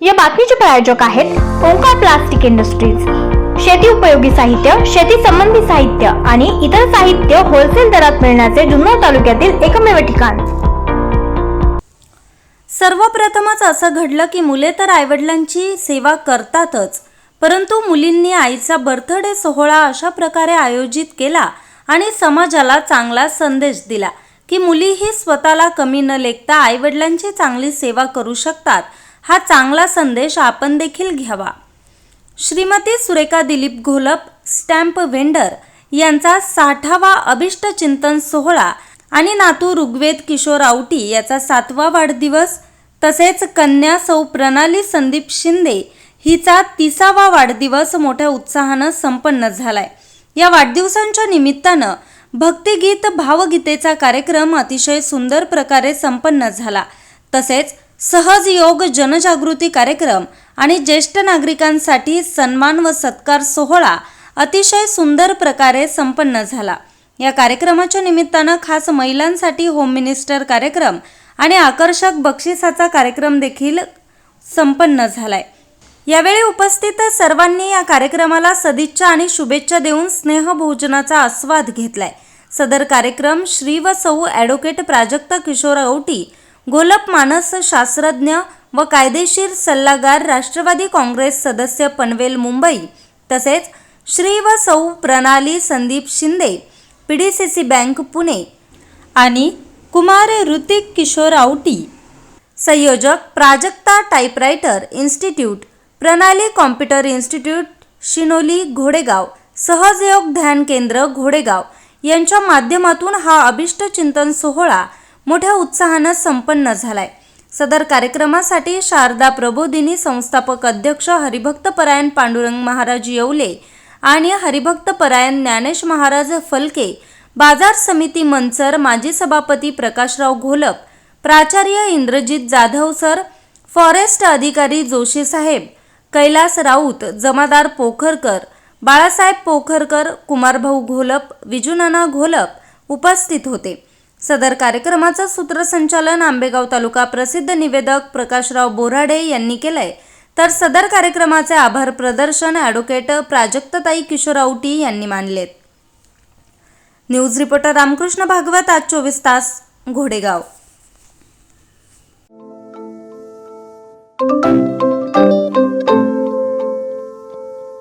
या बातमीचे प्रायोजक आहेत ओंकार प्लास्टिक इंडस्ट्रीज. शेती उपयोगी साहित्य शेती संबंधी साहित्य आणि इतर साहित्य होलसेल दरात मिळण्याचे जुन्नर तालुक्यातील एकमेव ठिकाण. सर्वप्रथमच असं घडलं की मुले तर आईवडिलांची सेवा करतातच परंतु मुलींनी आईचा बर्थडे सोहळा अशा प्रकारे आयोजित केला आणि समाजाला चांगला संदेश दिला की मुलीही स्वतःला कमी न लेखता आईवडिलांची चांगली सेवा करू शकतात हा चांगला संदेश आपण देखील घ्यावा. श्रीमती सुरेखा दिलीप घोलप स्टॅम्प वेंडर यांचा साठावा अभिष्ट चिंतन सोहळा आणि नातू ऋग्वेद किशोर आवटी याचा सातवा वाढदिवस तसेच कन्या सौ प्रणाली संदीप शिंदे हिचा तिसावा वाढदिवस मोठ्या उत्साहानं संपन्न झालाय. या वाढदिवसांच्या निमित्तानं भक्तिगीत भावगीतेचा कार्यक्रम अतिशय सुंदर प्रकारे संपन्न झाला. तसेच सहज योग जनजागृती कार्यक्रम आणि ज्येष्ठ नागरिकांसाठी सन्मान व सत्कार सोहळा अतिशय सुंदर प्रकारे संपन्न झाला. या कार्यक्रमाच्या निमित्तानं खास महिलांसाठी होम मिनिस्टर कार्यक्रम आणि आकर्षक बक्षिसाचा कार्यक्रम देखील संपन्न झालाय. यावेळी उपस्थित सर्वांनी या कार्यक्रमाला सदिच्छा आणि शुभेच्छा देऊन स्नेहभोजनाचा आस्वाद घेतलाय. सदर कार्यक्रम श्री व सौ ॲडव्होकेट प्राजक्त किशोर औटी गोलप मानस शास्त्रज्ञ व कायदेशीर सल्लागार राष्ट्रवादी काँग्रेस सदस्य पनवेल मुंबई तसेच श्री व Sau Pranali Sandeep Shinde P D C C bank Pune आणि कुमार ऋतिक किशोर आवटी संयोजक Prajakta typewriter institute Pranali computer institute Shinoli घोडेगाव Sahajyog ध्यान केंद्र घोडेगाव यांच्या माध्यमातून हा अभिष्ट चिंतन सोहळा मोठ्या उत्साहानं संपन्न झालाय. सदर कार्यक्रमासाठी शारदा प्रबोधिनी संस्थापक अध्यक्ष हरिभक्त परायण पांडुरंग महाराज येवले आणि हरिभक्त परायण ज्ञानेश महाराज फलके बाजार समिती मंचर माजी सभापती प्रकाशराव घोलप प्राचार्य इंद्रजित जाधव सर फॉरेस्ट अधिकारी जोशी साहेब कैलास राऊत जमादार पोखरकर बाळासाहेब पोखरकर कुमारभाऊ घोलप विजुनाना घोलप उपस्थित होते. सदर कार्यक्रमाचं सूत्रसंचालन आंबेगाव तालुका प्रसिद्ध निवेदक प्रकाशराव बोराडे यांनी केलंय. तर सदर कार्यक्रमाचे आभार प्रदर्शन ॲडव्होकेट प्राजक्तताई किशोरावटी यांनी मानलेत. न्यूज रिपोर्टर रामकृष्ण भागवत आज चोवीस तास घोडेगाव.